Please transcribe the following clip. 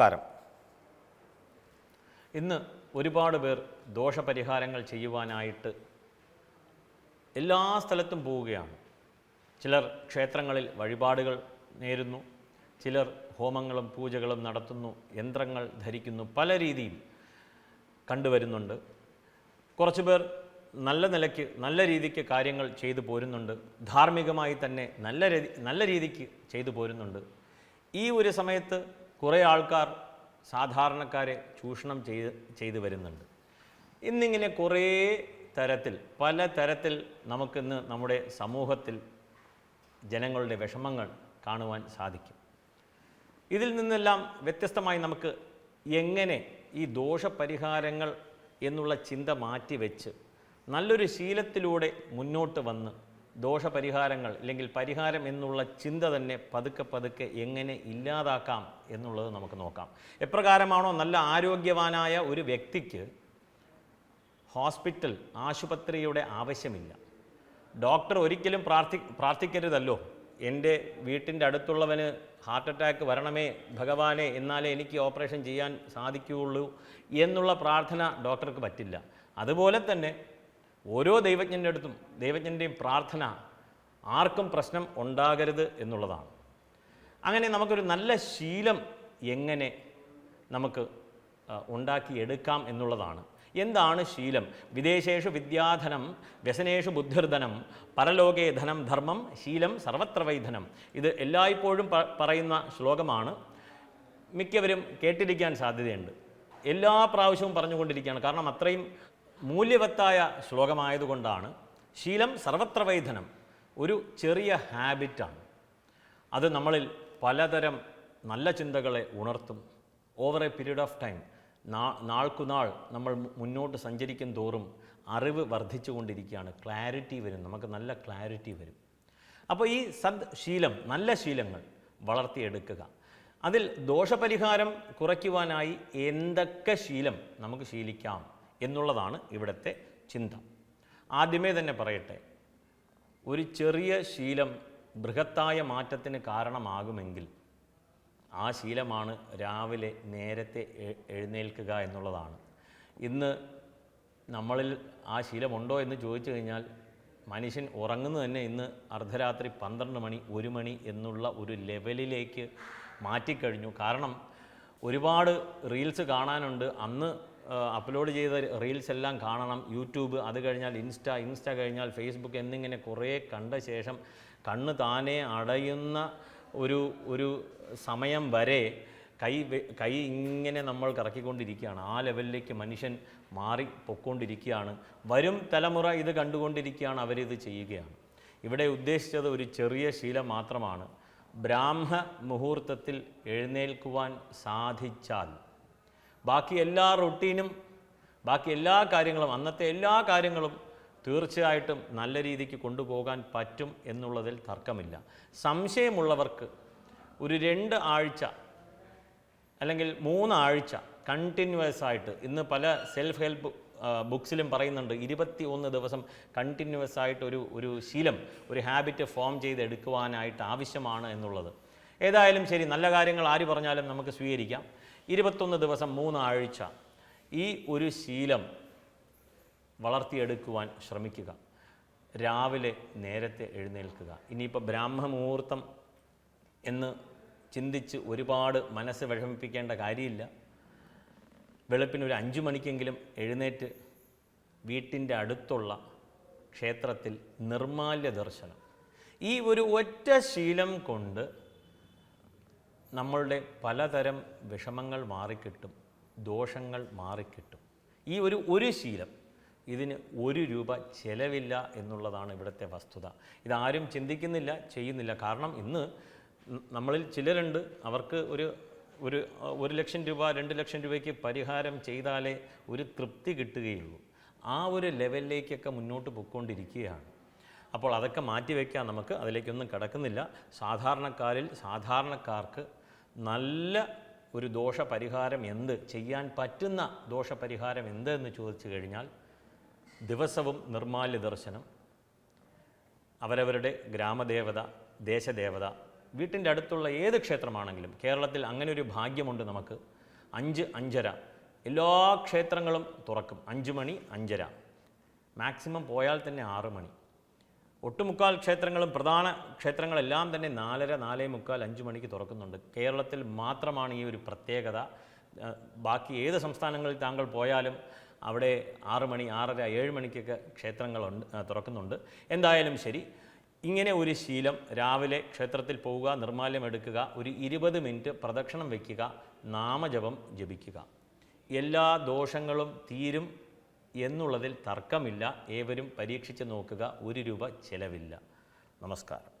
നമസ്കാരം. ഇന്ന് ഒരുപാട് പേർ ദോഷപരിഹാരങ്ങൾ ചെയ്യുവാനായിട്ട് എല്ലാ സ്ഥലത്തും പോവുകയാണ്. ചിലർ ക്ഷേത്രങ്ങളിൽ വഴിപാടുകൾ നേരുന്നു ചിലർ ഹോമങ്ങളും പൂജകളും നടത്തുന്നു യന്ത്രങ്ങൾ ധരിക്കുന്നു പല രീതിയിൽ കണ്ടുവരുന്നുണ്ട്. കുറച്ച് പേർ നല്ല നിലയ്ക്ക് നല്ല രീതിക്ക് കാര്യങ്ങൾ ചെയ്തു പോരുന്നുണ്ട്. ധാർമ്മികമായി തന്നെ നല്ല രീതി നല്ല രീതിക്ക് ചെയ്തു പോരുന്നുണ്ട്. ഈ ഒരു സമയത്ത് കുറേ ആൾക്കാർ സാധാരണക്കാരെ ചൂഷണം ചെയ്ത് ചെയ്തു വരുന്നുണ്ട്. ഇന്നിങ്ങനെ കുറേ തരത്തിൽ പല തരത്തിൽ നമുക്കിന്ന് നമ്മുടെ സമൂഹത്തിൽ ജനങ്ങളുടെ വിഷമങ്ങൾ കാണുവാൻ സാധിക്കും. ഇതിൽ നിന്നെല്ലാം വ്യത്യസ്തമായി നമുക്ക് എങ്ങനെ ഈ ദോഷപരിഹാരങ്ങൾ എന്നുള്ള ചിന്ത മാറ്റിവെച്ച് നല്ലൊരു ശീലത്തിലൂടെ മുന്നോട്ട് വന്ന് ദോഷപരിഹാരങ്ങൾ അല്ലെങ്കിൽ പരിഹാരം എന്നുള്ള ചിന്ത തന്നെ പതുക്കെ പതുക്കെ എങ്ങനെ ഇല്ലാതാക്കാം എന്നുള്ളത് നമുക്ക് നോക്കാം. എപ്രകാരമാണോ നല്ല ആരോഗ്യവാനായ ഒരു വ്യക്തിക്ക് ഹോസ്പിറ്റൽ ആശുപത്രിയുടെ ആവശ്യമില്ല. ഡോക്ടർ ഒരിക്കലും പ്രാർത്ഥി പ്രാർത്ഥിക്കരുതല്ലോ. എന്റെ വീട്ടിന്റെ അടുത്തുള്ളവന് ഹാർട്ട് അറ്റാക്ക് വരണമേ ഭഗവാനെ എന്നാലേ എനിക്ക് ഓപ്പറേഷൻ ചെയ്യാൻ സാധിക്കുകയുള്ളൂ എന്നുള്ള പ്രാർത്ഥന ഡോക്ടർക്ക് പറ്റില്ല. അതുപോലെ തന്നെ ഓരോ ദൈവജ്ഞന്റെ അടുത്തും ദൈവജ്ഞന്റെയും പ്രാർത്ഥന ആർക്കും പ്രശ്നം ഉണ്ടാകരുത് എന്നുള്ളതാണ്. അങ്ങനെ നമുക്കൊരു നല്ല ശീലം എങ്ങനെ നമുക്ക് ഉണ്ടാക്കിയെടുക്കാം എന്നുള്ളതാണ്. എന്താണ് ശീലം? വിദേശേഷു വിദ്യാധനം വ്യസനേഷു ബുദ്ധിർധനം പരലോകേ ധനം ധർമ്മം ശീലം സർവത്ര വൈധനം ഇത് എല്ലായ്പ്പോഴും പറയുന്ന ശ്ലോകമാണ്. മിക്കവരും കേട്ടിരിക്കാൻ സാധ്യതയുണ്ട്. എല്ലാ പ്രാവശ്യവും പറഞ്ഞുകൊണ്ടിരിക്കുകയാണ്. കാരണം അത്രയും മൂല്യവത്തായ ശ്ലോകമായതുകൊണ്ടാണ് ശീലം സർവത്ര വൈധനം ഒരു ചെറിയ ഹാബിറ്റാണ്. അത് നമ്മളിൽ പലതരം നല്ല ചിന്തകളെ ഉണർത്തും. Over a period of time നാ നാൾക്കുനാൾ നമ്മൾ മുന്നോട്ട് സഞ്ചരിക്കും തോറും അറിവ് വർദ്ധിച്ചുകൊണ്ടിരിക്കുകയാണ്. ക്ലാരിറ്റി വരും. നമുക്ക് നല്ല ക്ലാരിറ്റി വരും. അപ്പോൾ ഈ സദ് ശീലം നല്ല ശീലങ്ങൾ വളർത്തിയെടുക്കുക. അതിൽ ദോഷപരിഹാരം കുറയ്ക്കുവാനായി എന്തൊക്കെ ശീലം നമുക്ക് ശീലിക്കാം? എന്നുള്ളതാണ് ഇവിടുത്തെ ചിന്ത. ആദ്യമേ തന്നെ പറയട്ടെ ഒരു ചെറിയ ശീലം ബൃഹത്തായ മാറ്റത്തിന് കാരണമാകുമെങ്കിൽ ആ ശീലമാണ് രാവിലെ നേരത്തെ എഴുന്നേൽക്കുക എന്നുള്ളതാണ്. ഇന്ന് നമ്മളിൽ ആ ശീലമുണ്ടോ എന്ന് ചോദിച്ചു കഴിഞ്ഞാൽ മനുഷ്യൻ ഉറങ്ങുന്നത് തന്നെ ഇന്ന് അർദ്ധരാത്രി പന്ത്രണ്ട് മണി ഒരു മണി എന്നുള്ള ഒരു ലെവലിലേക്ക് മാറ്റിക്കഴിഞ്ഞു. കാരണം ഒരുപാട് റീൽസ് കാണാനുണ്ട്. അന്ന് അപ്ലോഡ് ചെയ്ത റീൽസ് എല്ലാം കാണണം. യൂട്യൂബ് അത് കഴിഞ്ഞാൽ ഇൻസ്റ്റ ഇൻസ്റ്റ കഴിഞ്ഞാൽ ഫേസ്ബുക്ക് എന്നിങ്ങനെ കുറേ കണ്ട ശേഷം കണ്ണ് താനെ അടയുന്ന ഒരു ഒരു സമയം വരെ കൈ കൈ ഇങ്ങനെ നമ്മൾ കറക്കിക്കൊണ്ടിരിക്കുകയാണ്. ആ ലെവലിലേക്ക് മനുഷ്യൻ മാറി പൊക്കൊണ്ടിരിക്കുകയാണ്. വരും തലമുറ ഇത് കണ്ടുകൊണ്ടിരിക്കുകയാണ് അവരിത് ചെയ്യുകയാണ്. ഇവിടെ ഉദ്ദേശിച്ചത് ഒരു ചെറിയ ശീലം മാത്രമാണ്. ബ്രാഹ്മ മുഹൂർത്തത്തിൽ എഴുന്നേൽക്കുവാൻ സാധിച്ചാൽ ബാക്കി എല്ലാ റൊട്ടീനും ബാക്കി എല്ലാ കാര്യങ്ങളും അന്നത്തെ എല്ലാ കാര്യങ്ങളും തീർച്ചയായിട്ടും നല്ല രീതിക്ക് കൊണ്ടുപോകാൻ പറ്റും എന്നുള്ളതിൽ തർക്കമില്ല. സംശയമുള്ളവർക്ക് ഒരു രണ്ട് ആഴ്ച അല്ലെങ്കിൽ മൂന്നാഴ്ച കണ്ടിന്യൂസ് ആയിട്ട് ഇന്ന് പല സെൽഫ് ഹെൽപ്പ് ബുക്സിലും പറയുന്നുണ്ട്. ഇരുപത്തി ഒന്ന് ദിവസം കണ്ടിന്യൂസ് ആയിട്ട് ഒരു ഒരു ശീലം ഒരു ഹാബിറ്റ് ഫോം ചെയ്തെടുക്കുവാനായിട്ട് ആവശ്യമാണ് എന്നുള്ളത്. ഏതായാലും ശരി നല്ല കാര്യങ്ങൾ ആര് പറഞ്ഞാലും നമുക്ക് സ്വീകരിക്കാം. ഇരുപത്തൊന്ന് ദിവസം മൂന്നാഴ്ച ഈ ഒരു ശീലം വളർത്തിയെടുക്കുവാൻ ശ്രമിക്കുക. രാവിലെ നേരത്തെ എഴുന്നേൽക്കുക. ഇനിയിപ്പോൾ ബ്രാഹ്മമുഹൂർത്തം എന്ന് ചിന്തിച്ച് ഒരുപാട് മനസ്സ് വിഷമിപ്പിക്കേണ്ട കാര്യമില്ല. വെളുപ്പിന് ഒരു അഞ്ചു മണിക്കെങ്കിലും എഴുന്നേറ്റ് വീട്ടിന്റെ അടുത്തുള്ള ക്ഷേത്രത്തിൽ നിർമാല്യ ദർശനം. ഈ ഒരു ഒറ്റ ശീലം കൊണ്ട് നമ്മളുടെ പലതരം വിഷമങ്ങൾ മാറിക്കിട്ടും ദോഷങ്ങൾ മാറിക്കിട്ടും. ഈ ഒരു ഒരു ശീലം ഇതിന് ഒരു രൂപ ചെലവില്ല എന്നുള്ളതാണ് ഇവിടുത്തെ വസ്തുത. ഇതാരും ചിന്തിക്കുന്നില്ല ചെയ്യുന്നില്ല. കാരണം ഇന്ന് നമ്മളിൽ ചിലരുണ്ട് അവർക്ക് ഒരു ഒരു ഒരു ലക്ഷം രൂപ രണ്ട് ലക്ഷം രൂപയ്ക്ക് പരിഹാരം ചെയ്താലേ ഒരു തൃപ്തി കിട്ടുകയുള്ളൂ. ആ ഒരു ലെവലിലേക്കൊക്കെ മുന്നോട്ട് പൊയ്ക്കൊണ്ടിരിക്കുകയാണ്. അപ്പോൾ അതൊക്കെ മാറ്റിവെക്കാൻ നമുക്ക് അതിലേക്കൊന്നും കിടക്കുന്നില്ല. സാധാരണക്കാരിൽ സാധാരണക്കാർക്ക് നല്ല ഒരു ദോഷപരിഹാരം എന്ത്? ചെയ്യാൻ പറ്റുന്ന ദോഷപരിഹാരം എന്ത് എന്ന് ചോദിച്ചു കഴിഞ്ഞാൽ ദിവസവും നിർമാല്യ ദർശനം അവരവരുടെ ഗ്രാമദേവത ദേശദേവത വീട്ടിന്റെ അടുത്തുള്ള ഏത് ക്ഷേത്രമാണെങ്കിലും കേരളത്തിൽ അങ്ങനെ ഒരു ഭാഗ്യമുണ്ട് നമുക്ക്. അഞ്ച് അഞ്ചര. എല്ലാ ക്ഷേത്രങ്ങളും തുറക്കും. അഞ്ച് മണി അഞ്ചര. മാക്സിമം പോയാൽ തന്നെ ആറ് മണി. ഒട്ടുമുക്കാൽ ക്ഷേത്രങ്ങളും പ്രധാന ക്ഷേത്രങ്ങളെല്ലാം തന്നെ നാലര നാലേ മുക്കാൽ അഞ്ച് മണിക്ക് തുറക്കുന്നുണ്ട്. കേരളത്തിൽ മാത്രമാണ് ഈ ഒരു പ്രത്യേകത. ബാക്കി ഏത് സംസ്ഥാനങ്ങളിൽ താങ്കൾ പോയാലും അവിടെ ആറ് മണി ആറര ഏഴ് മണിക്കൊക്കെ ക്ഷേത്രങ്ങളുണ്ട് തുറക്കുന്നുണ്ട്. എന്തായാലും ശരി ഇങ്ങനെ ഒരു ശീലം രാവിലെ ക്ഷേത്രത്തിൽ പോവുക നിർമാല്യം എടുക്കുക ഒരു ഇരുപത് മിനിറ്റ് പ്രദക്ഷിണം വയ്ക്കുക നാമജപം ജപിക്കുക. എല്ലാ ദോഷങ്ങളും തീരും എന്നുള്ളതിൽ തർക്കമില്ല. ഏവരും പരീക്ഷിച്ച് നോക്കുക. ഒരു രൂപ ചെലവില്ല. നമസ്കാരം.